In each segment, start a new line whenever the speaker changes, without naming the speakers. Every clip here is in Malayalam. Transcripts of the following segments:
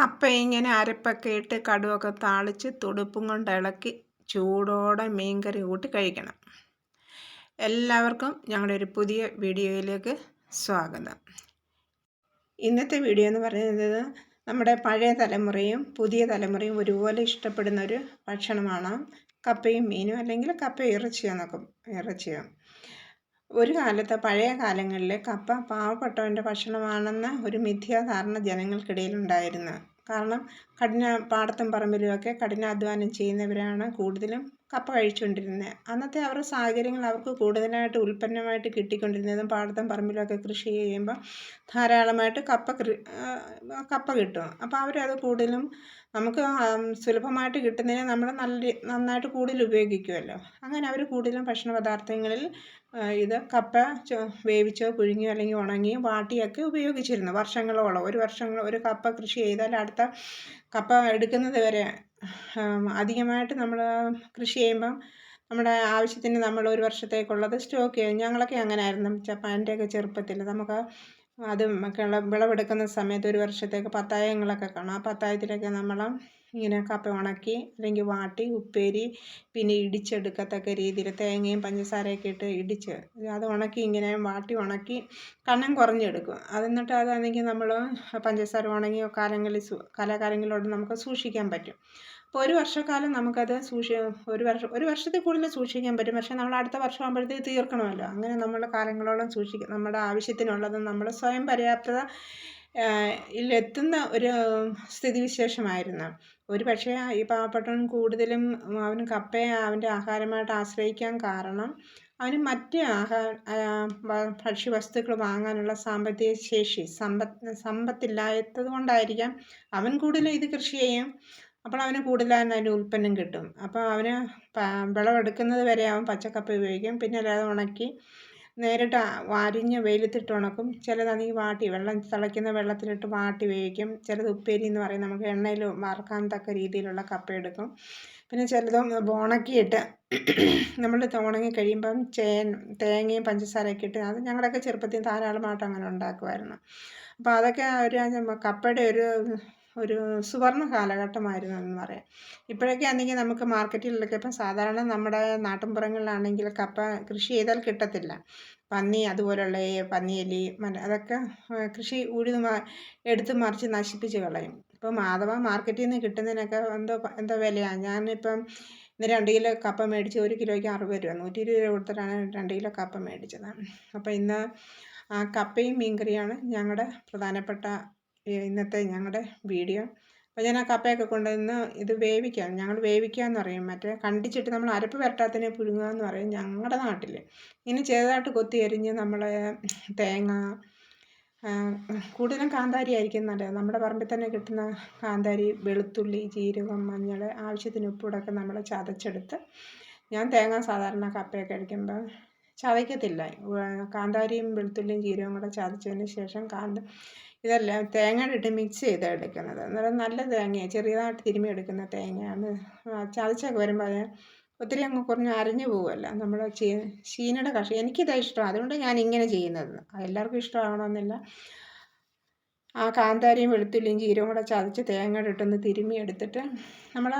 കപ്പ ഇങ്ങനെ അരപ്പൊക്കെ ഇട്ട് കടുവൊക്കെ താളിച്ച് തുടുപ്പും കൊണ്ട് ഇളക്കി ചൂടോടെ മീൻകറി കൂട്ടി കഴിക്കണം. എല്ലാവർക്കും ഞങ്ങളുടെ ഒരു പുതിയ വീഡിയോയിലേക്ക് സ്വാഗതം. ഇന്നത്തെ വീഡിയോ എന്ന് പറയുന്നത് നമ്മുടെ പഴയ തലമുറയും പുതിയ തലമുറയും ഒരുപോലെ ഇഷ്ടപ്പെടുന്ന ഒരു ഭക്ഷണമാണ് കപ്പയും മീനും അല്ലെങ്കിൽ കപ്പ ഇറച്ചിയെന്നൊക്കെ ഇറച്ചിയോ. ഒരു കാലത്ത് പഴയ കാലങ്ങളിൽ കപ്പ പാവപ്പെട്ടവന്റെ ഭക്ഷണമാണെന്ന ഒരു മിഥ്യാധാരണ ജനങ്ങൾക്കിടയിലുണ്ടായിരുന്നു. കാരണം കഠിന പാടത്തും പറമ്പിലുമൊക്കെ കഠിനാധ്വാനം ചെയ്യുന്നവരാണ് കൂടുതലും. കപ്പ കഴിച്ചുകൊണ്ടിരുന്നത് അന്നത്തെ അവരുടെ സാഹചര്യങ്ങൾ അവർക്ക് കൂടുതലായിട്ട് ഉൽപ്പന്നമായിട്ട് കിട്ടിക്കൊണ്ടിരുന്നതും പാടത്തും പറമ്പിലൊക്കെ കൃഷി ചെയ്യുമ്പോൾ ധാരാളമായിട്ട് കപ്പ കപ്പ കിട്ടും. അപ്പോൾ അവരത് കൂടുതലും നമുക്ക് സുലഭമായിട്ട് കിട്ടുന്നതിനെ നമ്മൾ നല്ല നന്നായിട്ട് കൂടുതൽ ഉപയോഗിക്കുമല്ലോ അങ്ങനെ അവർ കൂടുതലും ഭക്ഷണ പദാർത്ഥങ്ങളിൽ ഇത് കപ്പ വേവിച്ചോ പുഴുങ്ങിയോ അല്ലെങ്കിൽ ഉണങ്ങിയോ വാട്ടിയൊക്കെ ഉപയോഗിച്ചിരുന്നു. വർഷങ്ങളോളം. ഒരു വർഷങ്ങൾ ഒരു കപ്പ കൃഷി ചെയ്താൽ അടുത്ത കപ്പ എടുക്കുന്നത് വരെ അധികമായിട്ട് നമ്മൾ കൃഷി ചെയ്യുമ്പം നമ്മുടെ ആവശ്യത്തിന് നമ്മൾ ഒരു വർഷത്തേക്കുള്ളത് സ്റ്റോക്ക് ചെയ്യും. ഞങ്ങളൊക്കെ അങ്ങനെ ആയിരുന്നു എന്റെയൊക്കെ ചെറുപ്പത്തിൽ നമുക്ക് അതും ഒക്കെയുള്ള വിളവെടുക്കുന്ന സമയത്ത് ഒരു വർഷത്തേക്ക് പത്തായങ്ങളൊക്കെ കാണും. ആ പത്തായത്തിലൊക്കെ നമ്മൾ ഇങ്ങനെ കപ്പ ഉണക്കി അല്ലെങ്കിൽ വാട്ടി ഉപ്പേരി പിന്നെ ഇടിച്ചെടുക്കത്തക്ക രീതിയിൽ തേങ്ങയും പഞ്ചസാരയൊക്കെ ഇട്ട് ഇടിച്ച് അത് ഉണക്കി ഇങ്ങനെ വാട്ടി ഉണക്കി കണ്ണം കുറഞ്ഞെടുക്കും. അത് എന്നിട്ട് അതാണെങ്കിൽ നമ്മൾ പഞ്ചസാര ഉണങ്ങിയ കാലങ്ങളിൽ കലാകാലങ്ങളോട് നമുക്ക് സൂക്ഷിക്കാൻ പറ്റും. അപ്പോൾ ഒരു വർഷക്കാലം നമുക്കത് സൂക്ഷി ഒരു വർഷം ഒരു വർഷത്തിൽ കൂടുതൽ സൂക്ഷിക്കാൻ പറ്റും. പക്ഷേ നമ്മൾ അടുത്ത വർഷം ആകുമ്പോഴത്തേക്ക് തീർക്കണമല്ലോ. അങ്ങനെ നമ്മൾ കാലങ്ങളോളം സൂക്ഷിക്കും നമ്മുടെ ആവശ്യത്തിനുള്ളത് നമ്മൾ സ്വയം പര്യാപ്തത എത്തുന്ന ഒരു സ്ഥിതിവിശേഷമായിരുന്നു. ഒരു പക്ഷേ ഈ പാവപ്പെട്ടവൻ കൂടുതലും അവൻ കപ്പയെ അവന്റെ ആഹാരമായിട്ട് ആശ്രയിക്കാൻ കാരണം അവന് മറ്റ് ആഹാര ഭക്ഷ്യവസ്തുക്കൾ വാങ്ങാനുള്ള സാമ്പത്തിക ശേഷി സമ്പത്ത് സമ്പത്തില്ലാത്തത് കൊണ്ടായിരിക്കാം അവൻ കൂടുതലും ഇത് കൃഷി ചെയ്യും. അപ്പോൾ അവന് കൂടുതലായിരുന്നു അതിന്റെ ഉൽപ്പന്നം കിട്ടും. അപ്പോൾ അവന് വിളവെടുക്കുന്നത് വരെ അവൻ പച്ചക്കപ്പ ഉപയോഗിക്കും. പിന്നെ അല്ലാതെ ഉണക്കി നേരിട്ട് അരിഞ്ഞ് വെയിലത്തിട്ട് ഉണക്കും. ചിലതാണെങ്കിൽ വാട്ടി വെള്ളം തിളയ്ക്കുന്ന വെള്ളത്തിലിട്ട് വാട്ടി വേവിക്കും. ചിലത് ഉപ്പേരി എന്ന് പറയും. നമുക്ക് എണ്ണയിൽ വറക്കാൻ തക്ക രീതിയിലുള്ള കപ്പ എടുക്കും. പിന്നെ ചിലതും ഉണക്കിയിട്ട് നമ്മൾ ഉണങ്ങി കഴിയുമ്പം ചേൻ തേങ്ങയും പഞ്ചസാരയൊക്കെ ഇട്ട് അത് ഞങ്ങളുടെയൊക്കെ ചെറുപ്പത്തിൽ ധാരാളമായിട്ട് അങ്ങനെ ഉണ്ടാക്കുമായിരുന്നു. അപ്പോൾ അതൊക്കെ ഒരു കപ്പയുടെ ഒരു ഒരു സുവർണ കാലഘട്ടമായിരുന്നു എന്ന് പറയാം. ഇപ്പോഴൊക്കെ ആണെങ്കിൽ നമുക്ക് മാർക്കറ്റിലൊക്കെ ഇപ്പം സാധാരണ നമ്മുടെ നാട്ടിൻപുറങ്ങളിലാണെങ്കിൽ കപ്പ കൃഷി ചെയ്താൽ കിട്ടത്തില്ല. പന്നി അതുപോലുള്ള പന്നിയെലി അതൊക്കെ കൃഷി ഉഴുത് എടുത്ത് മറിച്ച് നശിപ്പിച്ച് കളയും. ഇപ്പം മാധവ മാർക്കറ്റിൽ നിന്ന് കിട്ടുന്നതിനൊക്കെ എന്തോ എന്തോ വിലയാണ് ഞാനിപ്പം ഇന്ന് രണ്ട് കിലോ കപ്പ മേടിച്ച് ഒരു കിലോയ്ക്ക് അറുപത് രൂപ. നൂറ്റി ഇരുപത് രൂപ കൊടുത്തിട്ടാണ് രണ്ട് കിലോ കപ്പ മേടിച്ചത്. അപ്പോൾ ഇന്ന് കപ്പയും മീൻകറിയാണ് ഞങ്ങളുടെ പ്രധാനപ്പെട്ട ഇന്നത്തെ ഞങ്ങളുടെ വീഡിയോ. അപ്പോൾ ഞാൻ ആ കപ്പയൊക്കെ കൊണ്ടുവന്ന് ഇത് വേവിക്കാം. ഞങ്ങൾ വേവിക്കുക എന്ന് പറയും. മറ്റേ കണ്ടിച്ചിട്ട് നമ്മൾ അരപ്പ് വരട്ടാത്തതിനെ പുഴുങ്ങുക എന്ന് പറയും ഞങ്ങളുടെ നാട്ടിൽ ഇനി ചെറുതായിട്ട് കൊത്തി എരിഞ്ഞ് നമ്മൾ തേങ്ങ കൂടുതലും കാന്താരി ആയിരിക്കും നല്ലത്. നമ്മുടെ പറമ്പിൽ തന്നെ കിട്ടുന്ന കാന്താരി വെളുത്തുള്ളി ജീരകം മഞ്ഞൾ ആവശ്യത്തിന് ഉപ്പൂടൊക്കെ നമ്മൾ ചതച്ചെടുത്ത് ഞാൻ തേങ്ങ സാധാരണ കപ്പയൊക്കെ അടിക്കുമ്പോൾ ചതയ്ക്കത്തില്ല. കാന്താരിയും വെളുത്തുള്ളിയും ജീരകവും കൂടെ ചതച്ചതിന് ശേഷം കാന്ത ഇതെല്ലാം തേങ്ങയുടെ ഇട്ട് മിക്സ് ചെയ്താണ് എടുക്കുന്നത്. അന്നേരം നല്ല തേങ്ങയാണ് ചെറിയതായിട്ട് തിരുമ്മി എടുക്കുന്ന തേങ്ങയാണ് ചതച്ചൊക്കെ വരുമ്പോൾ അത് ഒത്തിരി അങ്ങ് കുറഞ്ഞ് അരഞ്ഞു പോകുമല്ല നമ്മൾ ചീ ചീനയുടെ കഷി എനിക്കിതാ ഇഷ്ടം. അതുകൊണ്ട് ഞാൻ ഇങ്ങനെ ചെയ്യുന്നത്. എല്ലാവർക്കും ഇഷ്ടമാവണമെന്നില്ല. ആ കാന്താരിയും വെളുത്തുള്ളിയും ജീരവും കൂടെ ചതച്ച് തേങ്ങയുടെ ഇട്ടൊന്ന് തിരുമ്മി എടുത്തിട്ട് നമ്മൾ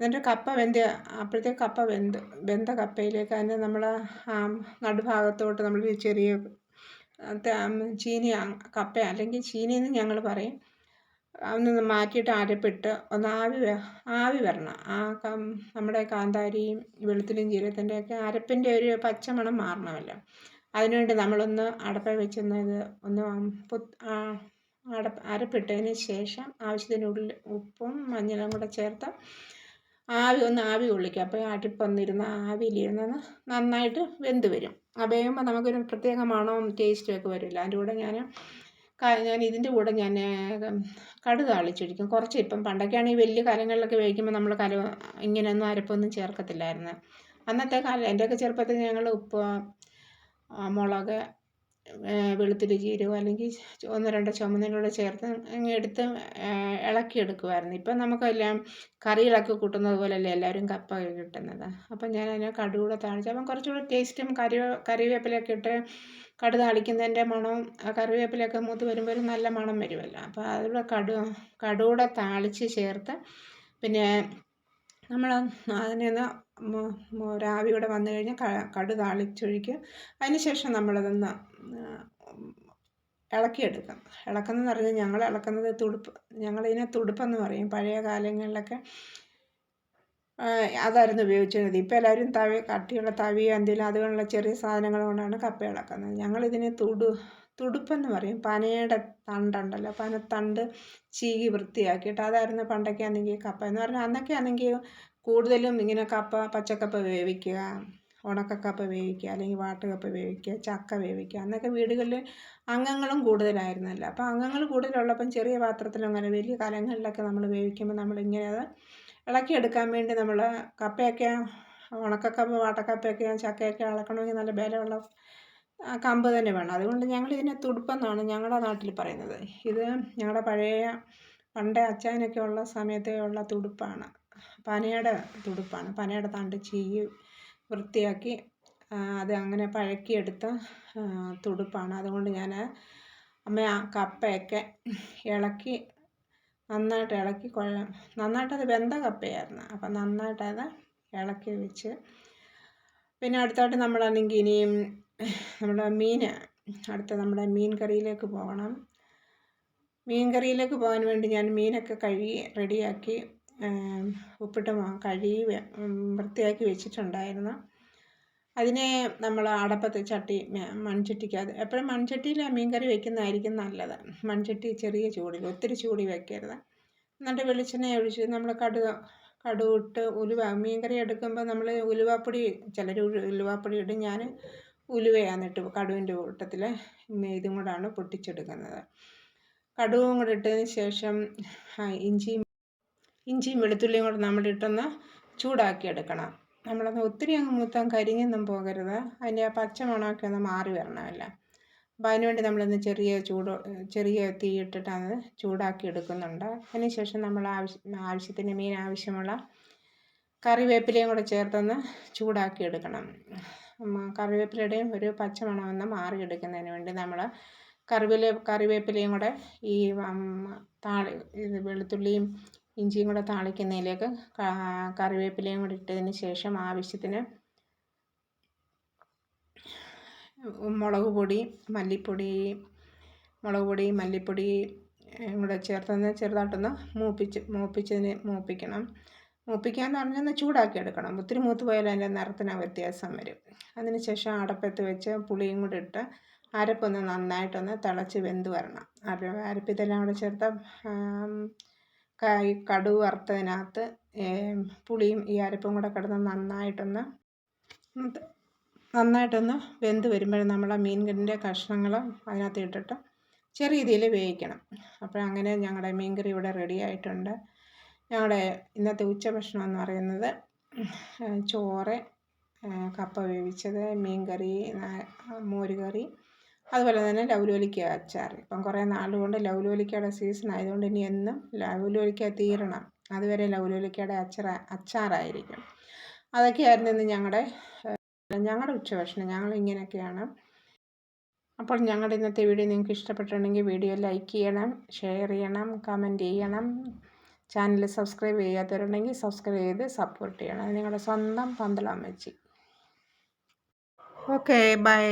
എന്നിട്ട് കപ്പ വെന്ത് അപ്പോഴത്തേക്ക് കപ്പ വെന്ത് വെന്ത കപ്പയിലേക്ക് അതിന്റെ നമ്മൾ നടുഭാഗത്തോട്ട് നമ്മൾ ചെറിയ ചീനി കപ്പ അല്ലെങ്കിൽ ചീനി എന്ന് ഞങ്ങൾ പറയും. ഒന്ന് മാറ്റിയിട്ട് അരപ്പിട്ട് ഒന്ന് ആവി ആവി വരണം. ആ നമ്മുടെ കാന്താരിയും വെളുത്തുള്ളിയും ജീരകത്തിന്റെയൊക്കെ അരപ്പിന്റെ ഒരു പച്ചമണം മാറണമല്ലോ. അതിനുവേണ്ടി നമ്മളൊന്ന് അടപ്പ വെച്ചൊന്ന് ഒന്ന് അടപ്പ് അരപ്പിട്ടതിന് ശേഷം ആവശ്യത്തിനുള്ളിൽ ഉപ്പും മഞ്ഞളും കൂടെ ചേർത്ത് ആവി ഒന്ന് ആവി കൊള്ളിക്കുക. അപ്പോൾ അടുപ്പൊന്നിരുന്ന് ആവിയിലിരുന്ന് നന്നായിട്ട് വെന്ത് വരും. ആ വേകുമ്പോൾ നമുക്കൊരു പ്രത്യേക മണവും ടേസ്റ്റും ഒക്കെ വരില്ല. അതിന്റെ കൂടെ ഞാൻ ഞാൻ ഇതിന്റെ കൂടെ ഞാൻ കടുക് താളിച്ചൊഴിക്കും. കുറച്ച് ഇപ്പം പണ്ടൊക്കെയാണെങ്കിൽ വലിയ കലങ്ങളിലൊക്കെ വേവിക്കുമ്പോൾ നമ്മൾ കല ഇങ്ങനെയൊന്നും അരപ്പൊന്നും ചേർക്കത്തില്ലായിരുന്നു. അന്നത്തെ കാലം എന്റെയൊക്കെ ചെറുപ്പത്തിൽ ഞങ്ങൾ ഉപ്പ് മുളക് വെളുത്തുള്ളി ജീരകം അല്ലെങ്കിൽ ഒന്ന് രണ്ട് ചുമന്നിലൂടെ ചേർത്ത് അങ്ങ് എടുത്ത് ഇളക്കിയെടുക്കുമായിരുന്നു ഇപ്പം നമുക്കെല്ലാം കറികളൊക്കെ കൂട്ടുന്നത് പോലെയല്ലേ എല്ലാവരും കപ്പ കിട്ടുന്നത്. അപ്പം ഞാൻ അതിനെ കടുകൂടെ താളിച്ച് അപ്പം കുറച്ചുകൂടെ ടേസ്റ്റും കറി കറിവേപ്പിലയൊക്കെ ഇട്ട് കടു താളിക്കുന്നതിന്റെ മണവും ആ കറിവേപ്പിലയൊക്കെ മൂത്ത് വരുമ്പോൾ നല്ല മണം വരുമല്ലോ. അപ്പോൾ അതിലൂടെ കടു കടുകൂടെ താളിച്ച് ചേർത്ത് പിന്നെ നമ്മൾ അതിനെ ഒരാവി കൂടെ വന്നു കഴിഞ്ഞാൽ കടു താളിച്ചൊഴിക്കും അതിന് ശേഷം നമ്മളതൊന്ന് ഇളക്കിയെടുക്കും ഇളക്കുന്നതെന്ന് പറഞ്ഞാൽ ഞങ്ങൾ ഇളക്കുന്നത് തുടുപ്പ് ഞങ്ങളിതിനെ തുടുപ്പെന്ന് പറയും. പഴയ കാലങ്ങളിലൊക്കെ അതായിരുന്നു ഉപയോഗിച്ചിരുന്നത്. ഇപ്പോൾ എല്ലാവരും തവി കട്ടിയുള്ള തവിയോ എന്തെങ്കിലും അതുപോലുള്ള ചെറിയ സാധനങ്ങൾ കൊണ്ടാണ് കപ്പ ഇളക്കുന്നത്. ഞങ്ങളിതിനെ തുടു തുടുപ്പെന്ന് പറയും. പനയുടെ തണ്ടുണ്ടല്ലോ പനത്തണ്ട് ചീകി വൃത്തിയാക്കിയിട്ട് അതായിരുന്നു പണ്ടൊക്കെ ആണെങ്കിൽ കപ്പ എന്ന് പറഞ്ഞാൽ അന്നൊക്കെ ആണെങ്കിൽ കൂടുതലും ഇങ്ങനെ കപ്പ പച്ചക്കപ്പ വേവിക്കുക ഉണക്കക്കപ്പ വേവിക്കുക അല്ലെങ്കിൽ വാട്ടുകപ്പ വേവിക്കുക ചക്ക വേവിക്കുക അന്നൊക്കെ വീടുകളിൽ അംഗങ്ങളും കൂടുതലായിരുന്നല്ലോ. അപ്പോൾ അംഗങ്ങൾ കൂടുതലുള്ളപ്പം ചെറിയ പാത്രത്തിലും അങ്ങനെ വലിയ കലങ്ങളിലൊക്കെ നമ്മൾ വേവിക്കുമ്പോൾ നമ്മളിങ്ങനെ അത് ഇളക്കിയെടുക്കാൻ വേണ്ടി നമ്മൾ കപ്പയൊക്കെ ഉണക്കക്കപ്പ വാട്ടക്കപ്പയൊക്കെ ചക്കയൊക്കെ ഇളക്കണമെങ്കിൽ നല്ല ബലമുള്ള കമ്പ് തന്നെ വേണം. അതുകൊണ്ട് ഞങ്ങൾ ഇതിനെ തുടുപ്പെന്നാണ് ഞങ്ങളുടെ നാട്ടിൽ പറയുന്നത്. ഇത് ഞങ്ങളുടെ പഴയ പണ്ടേ അച്ചായനൊക്കെ ഉള്ള സമയത്തേ ഉള്ള തുടുപ്പാണ്. പനയുടെ തുടുപ്പാണ്. പനയുടെ തണ്ട് ചീകി വൃത്തിയാക്കി അത് അങ്ങനെ പഴക്കിയെടുത്ത തുടുപ്പാണ്. അതുകൊണ്ട് ഞാൻ അമ്മ ആ കപ്പയൊക്കെ ഇളക്കി നന്നായിട്ട് ഇളക്കി കുഴ നന്നായിട്ടത് വെന്ത കപ്പയായിരുന്നു. അപ്പം നന്നായിട്ടത് ഇളക്കി വെച്ച് പിന്നെ അടുത്തായിട്ട് നമ്മളാണെങ്കിൽ ഇനിയും നമ്മുടെ മീൻ അടുത്ത നമ്മുടെ മീൻ കറിയിലേക്ക് പോകണം. മീൻ കറിയിലേക്ക് പോകാൻ വേണ്ടി ഞാൻ മീനൊക്കെ കഴുകി റെഡിയാക്കി ഉപ്പിട്ട് കഴുകി വൃത്തിയാക്കി വെച്ചിട്ടുണ്ടായിരുന്നു. അതിനെ നമ്മൾ അടപ്പത്ത് ചട്ടി മൺചട്ടിക്കകത്ത് എപ്പോഴും മൺചട്ടിയിൽ മീൻ കറി വെക്കുന്നതായിരിക്കും നല്ലത്. മൺചട്ടി ചെറിയ ചൂടിൽ ഒത്തിരി ചൂടി വെക്കരുത്. എന്നിട്ട് വെളിച്ചെണ്ണ ഒഴിച്ച് നമ്മൾ കടുക് കടുവിട്ട് ഉലുവ മീൻ കറി എടുക്കുമ്പോൾ നമ്മൾ ഉലുവാപ്പൊടി ചിലർ ഉലുവാപ്പൊടി ഇടും. ഞാൻ ഉലുവയാണ് ഇട്ട് കടുവിന്റെ കൂട്ടത്തിൽ ഇതും കൂടാണ് പൊട്ടിച്ചെടുക്കുന്നത്. കടുവും കൂടെ ഇട്ടതിന് ശേഷം ഇഞ്ചിയും ഇഞ്ചിയും വെളുത്തുള്ളിയും കൂടെ നമ്മൾ ഇട്ടൊന്ന് ചൂടാക്കി എടുക്കണം. നമ്മളത് ഒത്തിരി അങ്ങ് മൊത്തം കരിഞ്ഞൊന്നും പോകരുത്. അതിന്റെ ആ പച്ച മണമൊക്കെ ഒന്ന് മാറി വരണമല്ല. അപ്പോൾ അതിനുവേണ്ടി നമ്മളൊന്ന് ചെറിയ ചൂട് ചെറിയ തീ ഇട്ടിട്ടാണ് ചൂടാക്കി എടുക്കുന്നുണ്ട്. അതിന് ശേഷം നമ്മൾ ആവശ്യ ആവശ്യത്തിന് മീൻ ആവശ്യമുള്ള കറിവേപ്പിലയും കൂടെ ചേർത്തൊന്ന് ചൂടാക്കി എടുക്കണം. കറിവേപ്പിലയുടെയും ഒരു പച്ച ഒന്ന് മാറിയെടുക്കുന്നതിന് വേണ്ടി നമ്മൾ കറിവേല കറിവേപ്പിലയും കൂടെ ഈ താളി ഇത് വെളുത്തുള്ളിയും ഇഞ്ചിയും കൂടെ താളിക്കുന്നതിലേക്ക് കറിവേപ്പിലയും കൂടി ഇട്ടതിന് ശേഷം ആവശ്യത്തിന് മുളക് പൊടി മല്ലിപ്പൊടി മുളക് പൊടി മല്ലിപ്പൊടി കൂടെ ചേർത്തൊന്ന് ചെറുതായിട്ടൊന്ന് മൂപ്പിച്ച് മൂപ്പിച്ചതിന് മൂപ്പിക്കണം. മൂപ്പിക്കുക എന്ന് പറഞ്ഞാൽ ചൂടാക്കി എടുക്കണം. ഒത്തിരി മൂത്ത് പോയാൽ അതിന്റെ നിറത്തിന് വ്യത്യാസം വരും. അതിനുശേഷം അടപ്പത്ത് വെച്ച് പുളിയും കൂടി ഇട്ട് അരപ്പൊന്ന് നന്നായിട്ടൊന്ന് തിളച്ച് വെന്ത് വരണം. അരപ്പ് ഇതെല്ലാം കൂടെ ചേർത്ത് ഈ കടുക് വറുത്തതിനകത്ത് പുളിയും ഈ അരപ്പും കൂടെ കിടന്ന് നന്നായിട്ടൊന്ന് നന്നായിട്ടൊന്ന് വെന്ത് വരുമ്പോൾ നമ്മൾ ആ മീനിന്റെ കഷ്ണങ്ങൾ അതിനകത്ത് ഇട്ടിട്ട് ചെറിയ രീതിയിൽ വേവിക്കണം. അപ്പോൾ അങ്ങനെ ഞങ്ങളുടെ മീൻകറി ഇവിടെ റെഡി ആയിട്ടുണ്ട്. ഞങ്ങളുടെ ഇന്നത്തെ ഉച്ചഭക്ഷണം എന്ന് പറയുന്നത് ചോറ് കപ്പ വേവിച്ചത് മീൻകറി മോരുകറി അതുപോലെ തന്നെ ലൗലോലിക്ക അച്ചാർ ഇപ്പം കുറേ നാളുകൊണ്ട് ലൗലോലിക്കയുടെ സീസൺ ആയതുകൊണ്ട് ഇനി എന്നും ലൗലോലിക്ക തീരണം. അതുവരെ ലൗലോലിക്കയുടെ അച്ചാർ അച്ചാറായിരിക്കും. അതൊക്കെയായിരുന്നു ഇന്ന് ഞങ്ങളുടെ ഞങ്ങളുടെ ഉച്ചഭക്ഷണം. ഞങ്ങൾ ഇങ്ങനെയൊക്കെയാണ്. അപ്പോൾ ഞങ്ങളുടെ ഇന്നത്തെ വീഡിയോ നിങ്ങൾക്ക് ഇഷ്ടപ്പെട്ടിട്ടുണ്ടെങ്കിൽ വീഡിയോ ലൈക്ക് ചെയ്യണം ഷെയർ ചെയ്യണം കമന്റ് ചെയ്യണം. ചാനൽ സബ്സ്ക്രൈബ് ചെയ്യാത്തവരുണ്ടെങ്കിൽ സബ്സ്ക്രൈബ് ചെയ്ത് സപ്പോർട്ട് ചെയ്യണം. നിങ്ങളുടെ സ്വന്തം പന്തളമ്മച്ചി ഓക്കെ ബൈ